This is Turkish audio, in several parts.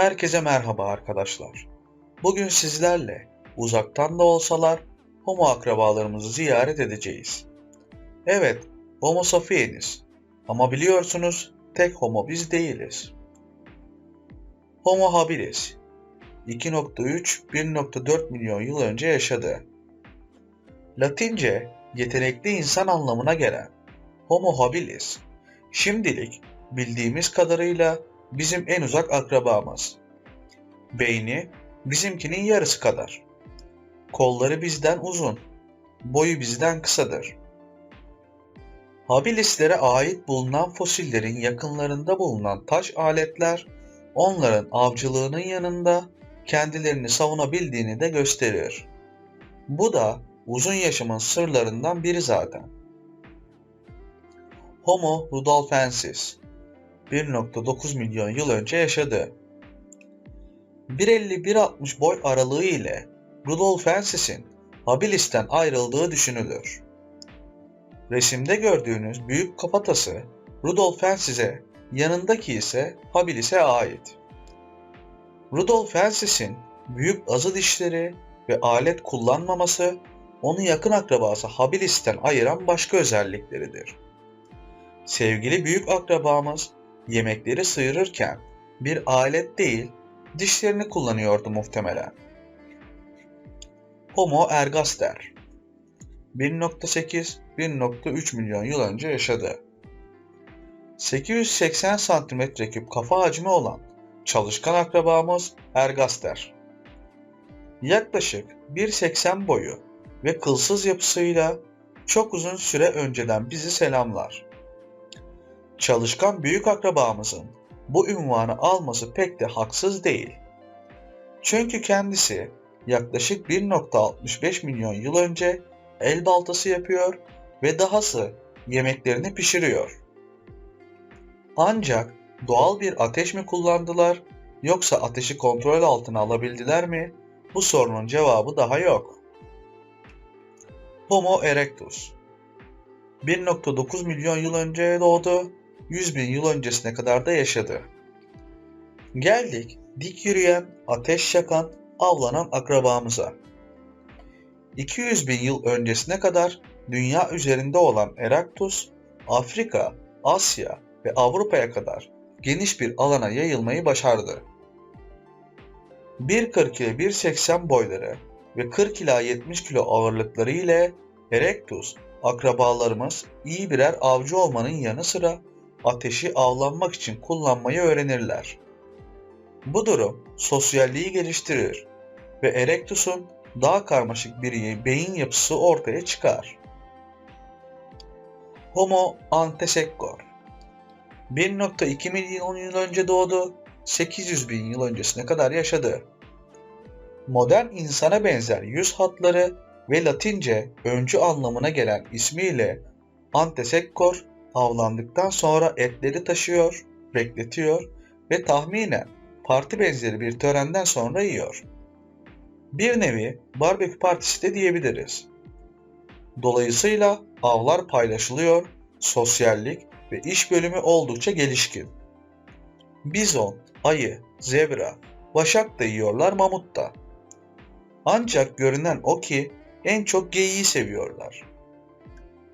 Herkese merhaba arkadaşlar. Bugün sizlerle uzaktan da olsalar Homo akrabalarımızı ziyaret edeceğiz. Evet, Homo sapiens. Ama biliyorsunuz tek Homo biz değiliz. Homo habilis 2.3-1.4 milyon yıl önce yaşadı. Latince yetenekli insan anlamına gelen Homo habilis şimdilik bildiğimiz kadarıyla bizim en uzak akrabamız. Beyni bizimkinin yarısı kadar. Kolları bizden uzun, boyu bizden kısadır. Habilislere ait bulunan fosillerin yakınlarında bulunan taş aletler onların avcılığının yanında kendilerini savunabildiğini de gösterir. Bu da uzun yaşamın sırlarından biri zaten. Homo rudolfensis 1.9 milyon yıl önce yaşadı. 1.50-1.60 boy aralığı ile Rudolfensis'in Habilis'ten ayrıldığı düşünülür. Resimde gördüğünüz büyük kafatası Rudolfensis'e, yanındaki ise Habilis'e ait. Rudolfensis'in büyük azı dişleri ve alet kullanmaması onu yakın akrabası Habilis'ten ayıran başka özellikleridir. Sevgili büyük akrabamız yemekleri sıyırırken bir alet değil, dişlerini kullanıyordu muhtemelen. Homo ergaster 1.8-1.3 milyon yıl önce yaşadı. 880 cm3 kafa hacmi olan çalışkan akrabamız ergaster. Yaklaşık 1.80 boyu ve kılsız yapısıyla çok uzun süre önceden bizi selamlar. Çalışkan büyük akrabamızın bu ünvanı alması pek de haksız değil. Çünkü kendisi yaklaşık 1.65 milyon yıl önce el baltası yapıyor ve dahası yemeklerini pişiriyor. Ancak doğal bir ateş mi kullandılar yoksa ateşi kontrol altına alabildiler mi? Bu sorunun cevabı daha yok. Homo erectus 1.9 milyon yıl önce doğdu 100 bin yıl öncesine kadar da yaşadı. Geldik dik yürüyen, ateş yakan, avlanan akrabamıza. 200 bin yıl öncesine kadar dünya üzerinde olan Eraktus, Afrika, Asya ve Avrupa'ya kadar geniş bir alana yayılmayı başardı. 1.40 ile 1.80 boyları ve 40 ila 70 kilo ağırlıkları ile Erectus akrabalarımız iyi birer avcı olmanın yanı sıra ateşi avlanmak için kullanmayı öğrenirler. Bu durum sosyalliği geliştirir ve Erectus'un daha karmaşık bir beyin yapısı ortaya çıkar. Homo antecessor 1.2 milyon yıl önce doğdu, 800 bin yıl öncesine kadar yaşadı. Modern insana benzer yüz hatları ve Latince öncü anlamına gelen ismiyle antecessor avlandıktan sonra etleri taşıyor, bekletiyor ve tahminen parti benzeri bir törenden sonra yiyor. Bir nevi barbekü partisi de diyebiliriz. Dolayısıyla avlar paylaşılıyor, sosyallik ve iş bölümü oldukça gelişkin. Bizon, ayı, zebra, başak da yiyorlar mamut da. Ancak görünen o ki en çok geyiği seviyorlar.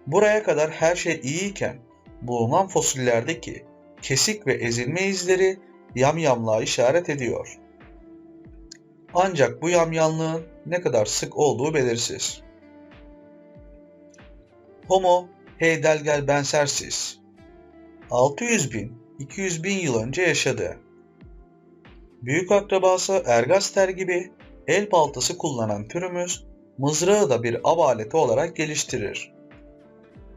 Buraya kadar her şey iyiyken bulunan fosillerdeki kesik ve ezilme izleri yamyamlığa işaret ediyor. Ancak bu yamyamlığın ne kadar sık olduğu belirsiz. Homo heidelbergensis 600 bin 200 bin yıl önce yaşadı. Büyük akrabası Ergaster gibi el baltası kullanan türümüz mızrağı da bir av aleti olarak geliştirir.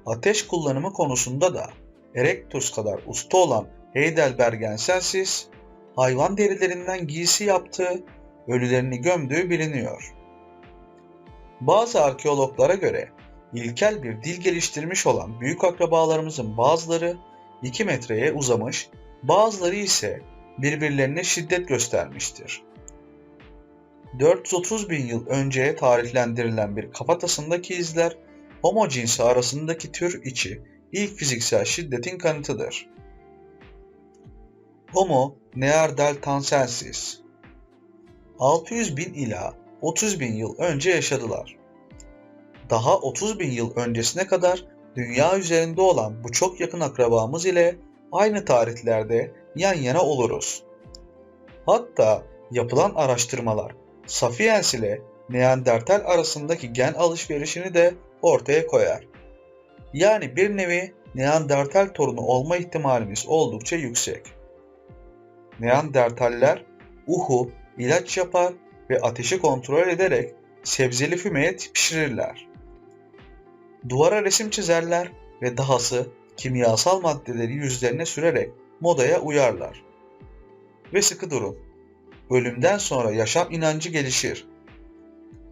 Ateş kullanımı konusunda da Erectus kadar usta olan Heidelbergensis, hayvan derilerinden giysi yaptığı, ölülerini gömdüğü biliniyor. Bazı arkeologlara göre ilkel bir dil geliştirmiş olan büyük akrabalarımızın bazıları 2 metreye uzamış, bazıları ise birbirlerine şiddet göstermiştir. 430 bin yıl önceye tarihlendirilen bir kafatasındaki izler, homo cinsi arasındaki tür içi ilk fiziksel şiddetin kanıtıdır. Homo neanderthalensis 600 bin ila 30 bin yıl önce yaşadılar. Daha 30 bin yıl öncesine kadar dünya üzerinde olan bu çok yakın akrabamız ile aynı tarihlerde yan yana oluruz. Hatta yapılan araştırmalar Sapiens ile Neandertal arasındaki gen alışverişini de ortaya koyar. Yani bir nevi Neandertal torunu olma ihtimalimiz oldukça yüksek. Neandertaller uhu, ilaç yapar ve ateşi kontrol ederek sebzeli fümeye pişirirler. Duvara resim çizerler ve dahası kimyasal maddeleri yüzlerine sürerek modaya uyarlar. Ve sıkı durun. Ölümden sonra yaşam inancı gelişir.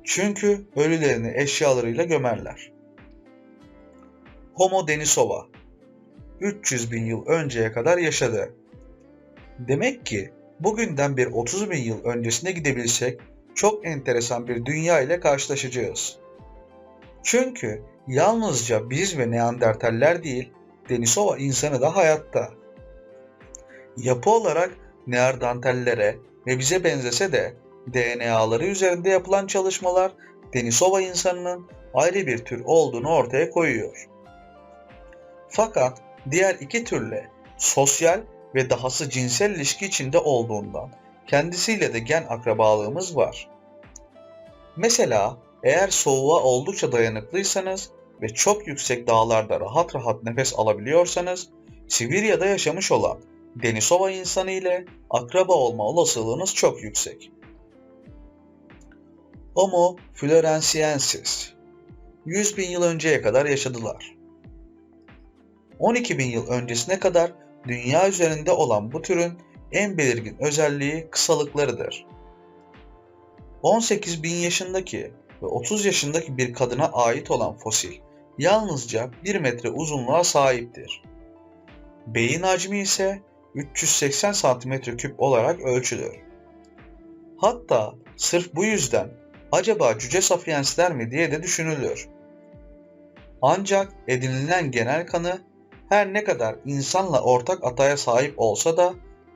Çünkü ölülerini eşyalarıyla gömerler. Homo Denisova 300 bin yıl önceye kadar yaşadı. Demek ki bugünden bir 30 bin yıl öncesine gidebilsek çok enteresan bir dünya ile karşılaşacağız. Çünkü yalnızca biz ve Neandertaller değil, Denisova insanı da hayatta. Yapı olarak Neandertallere ve bize benzese de DNA'ları üzerinde yapılan çalışmalar Denisova insanının ayrı bir tür olduğunu ortaya koyuyor. Fakat diğer iki türle sosyal ve dahası cinsel ilişki içinde olduğundan kendisiyle de gen akrabalığımız var. Mesela eğer soğuğa oldukça dayanıklıysanız ve çok yüksek dağlarda rahat rahat nefes alabiliyorsanız Sibirya'da yaşamış olan Denisova insanı ile akraba olma olasılığınız çok yüksek. Homo florensiensis 100 bin yıl önceye kadar yaşadılar. 12 bin yıl öncesine kadar dünya üzerinde olan bu türün en belirgin özelliği kısalıklarıdır. 18 bin yaşındaki ve 30 yaşındaki bir kadına ait olan fosil yalnızca 1 metre uzunluğa sahiptir. Beyin hacmi ise 380 cm3 olarak ölçülür. Hatta sırf bu yüzden acaba cüce sapiensler mi diye de düşünülür. Ancak edinilen genel kanı her ne kadar insanla ortak ataya sahip olsa da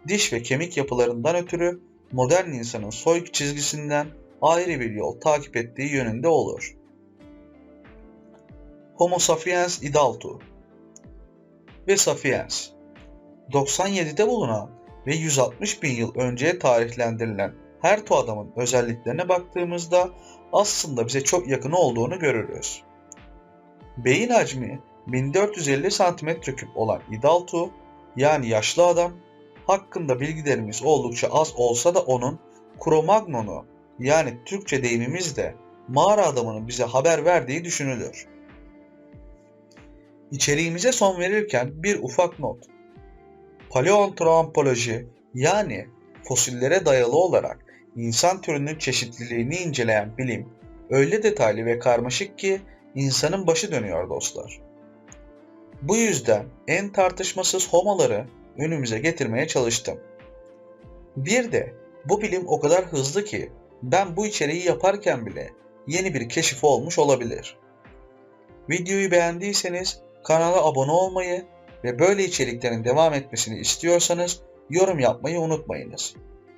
diş ve kemik yapılarından ötürü modern insanın soy çizgisinden ayrı bir yol takip ettiği yönünde olur. Homo sapiens idaltu ve sapiens 97'de bulunan ve 160 bin yıl önceye tarihlendirilen her tu adamın özelliklerine baktığımızda aslında bize çok yakın olduğunu görürüz. Beyin hacmi 1450 cm3 olan idaltu yani yaşlı adam hakkında bilgilerimiz oldukça az olsa da onun Cro-Magnon'u yani Türkçe deyimimizde mağara adamının bize haber verdiği düşünülür. İçeriğimize son verirken bir ufak not. Paleoantropoloji yani fosillere dayalı olarak insan türünün çeşitliliğini inceleyen bilim öyle detaylı ve karmaşık ki insanın başı dönüyor dostlar. Bu yüzden en tartışmasız homoları önümüze getirmeye çalıştım. Bir de bu bilim o kadar hızlı ki ben bu içeriği yaparken bile yeni bir keşif olmuş olabilir. Videoyu beğendiyseniz kanala abone olmayı ve böyle içeriklerin devam etmesini istiyorsanız yorum yapmayı unutmayınız.